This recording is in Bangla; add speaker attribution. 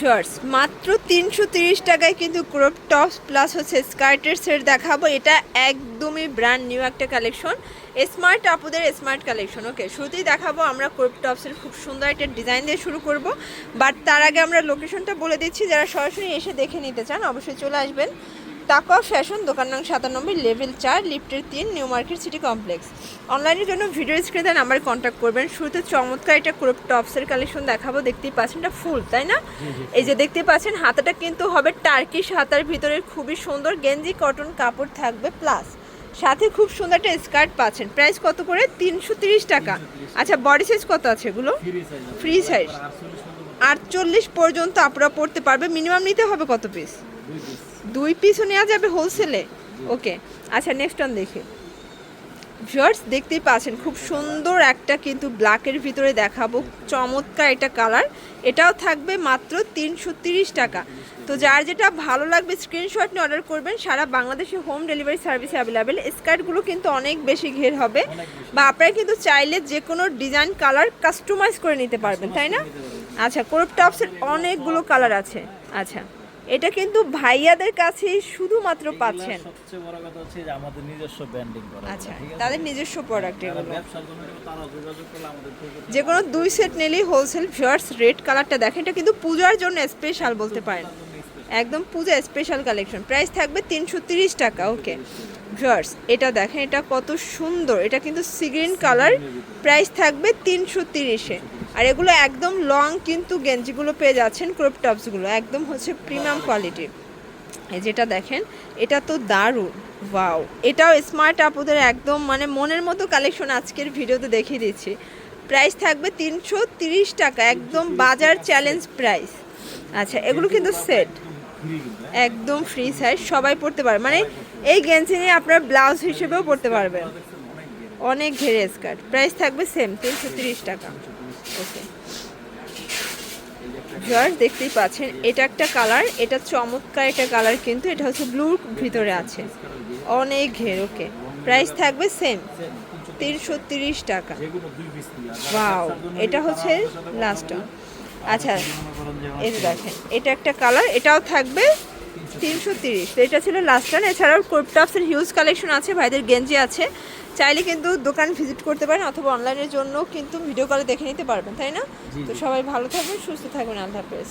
Speaker 1: শর্টস মাত্র তিনশো তিরিশ টাকায় কিন্তু ক্রপ টপস প্লাস হচ্ছে স্কার্টের সেট দেখাবো। এটা একদমই ব্র্যান্ড নিউ একটা কালেকশন স্মার্ট আপুদের স্মার্ট কালেকশন ওকে শুরুতেই দেখাবো আমরা ক্রপ টপসের খুব সুন্দর একটা ডিজাইন দিয়ে শুরু করব। বাট তার আগে আমরা লোকেশনটা বলে দিচ্ছি। যারা সরাসরি এসে দেখে নিতে চান, অবশ্যই চলে আসবেন। তাকওয়া ফ্যাশন দোকান নং সাতানব্বই লেভেল চার লিফটের তিন নিউ মার্কেট সিটি কমপ্লেক্স। অনলাইনের জন্য ভিডিও স্ক্রিনে নাম্বারে কন্ট্যাক্ট করবেন। শুরুতে চমৎকার একটা ক্রপ টপসের কালেকশন দেখাবো। দেখতেই পাচ্ছেন এটা ফুল তাই না? এই যে দেখতে পাচ্ছেন হাতাটা কিন্তু হবে টার্কিশ হাতার ভিতরে। খুবই সুন্দর গেঞ্জি কটন কাপড় থাকবে প্লাস সাথে খুব সুন্দর একটা স্কার্ট পাচ্ছেন। প্রাইস কত করে? তিনশো তিরিশ টাকা। আচ্ছা বডি সাইজ কত আছে এগুলো? ফ্রি সাইজ আটচল্লিশ পর্যন্ত। আপনারা পড়তে পারবে। মিনিমাম নিতে হবে কত পিস দুই পিসও নেওয়া যাবে হোলসেলে ওকে আচ্ছা নেক্সট অন দেখি। ভিউয়ার্স দেখতেই পাচ্ছেন, খুব সুন্দর একটা কিন্তু ব্ল্যাকের ভিতরে দেখাবো। চমৎকার এটা কালার এটাও থাকবে মাত্র তিনশো টাকা। তো যার যেটা ভালো লাগবে স্ক্রিনশট নিয়ে অর্ডার করবেন। সারা বাংলাদেশে হোম ডেলিভারি সার্ভিস অ্যাভেলেবেল স্কার্টগুলো কিন্তু অনেক বেশি ঘের হবে। বা আপনারা কিন্তু চাইলে যে কোনো ডিজাইন কালার কাস্টমাইজ করে নিতে পারবেন, তাই না? আচ্ছা ক্রপ টপসের অনেকগুলো কালার আছে। আচ্ছা। এটা কিন্তু ভাইয়াদের কাছেই শুধুমাত্র পাচ্ছেন।
Speaker 2: সবচেয়ে বড় কথা হচ্ছে যে আমাদের নিজস্ব ব্র্যান্ডিং করা
Speaker 1: আচ্ছা তাদের নিজস্ব প্রোডাক্ট এগুলো। যে কোনো দুই সেট নিলেই হোলসেল ভিউয়ার্স রেড কালারটা দেখেন এটা কিন্তু পূজার জন্য স্পেশাল বলতে পারেন। একদম পূজা স্পেশাল কালেকশন প্রাইস থাকবে তিনশো তিরিশ টাকা ওকে ভিউয়ার্স এটা দেখেন এটা কত সুন্দর। এটা কিন্তু সিগ্রিন কালার প্রাইস থাকবে তিনশো তিরিশে। আর এগুলো একদম লং কিন্তু গেঞ্জিগুলো পেয়ে যাচ্ছেন ক্রপ টপসগুলো একদম হচ্ছে প্রিমিয়াম কোয়ালিটির যেটা দেখেন, এটা তো দারুণ ওয়াও এটাও স্মার্ট আপুদের একদম মানে মনের মতো কালেকশন আজকের ভিডিওতে দেখিয়ে দিচ্ছি। প্রাইস থাকবে তিনশো তিরিশ টাকা, একদম বাজার চ্যালেঞ্জ প্রাইস আচ্ছা এগুলো কিন্তু সেট? একদম ফ্রি সাইজ সবাই পড়তে পারবে। মানে এই গেঞ্জি নিয়ে আপনার ব্লাউজ হিসেবেও পড়তে পারবেন।
Speaker 2: অনেক
Speaker 1: ঘেরে স্কার্ট প্রাইস থাকবে সেম তিনশো টাকা। ওকে ভিউয়ার্স দেখতেই পাচ্ছেন, এটা একটা কালার এটা চমৎকার একটা কালার কিন্তু এটা হচ্ছে ব্লুর ভিতরে আছে। অনেক ঘের ওকে প্রাইস থাকবে সেম তিনশো তিরিশ টাকা। ওয়াও এটা হচ্ছে লাস্ট আচ্ছা
Speaker 2: যে
Speaker 1: দেখেন, এটা একটা কালার এটাও থাকবে তিনশো তিরিশ। তো এটা ছিল লাস্ট টান এছাড়াও ক্রপটপসের হিউজ কালেকশন আছে ভাইদের গেঞ্জি আছে। চাইলে কিন্তু দোকান ভিজিট করতে পারেন অথবা অনলাইনের জন্য কিন্তু ভিডিও কলে দেখে নিতে পারবেন তাই না? তো সবাই ভালো থাকবেন সুস্থ থাকবেন। আল্লাহ হাফেজ।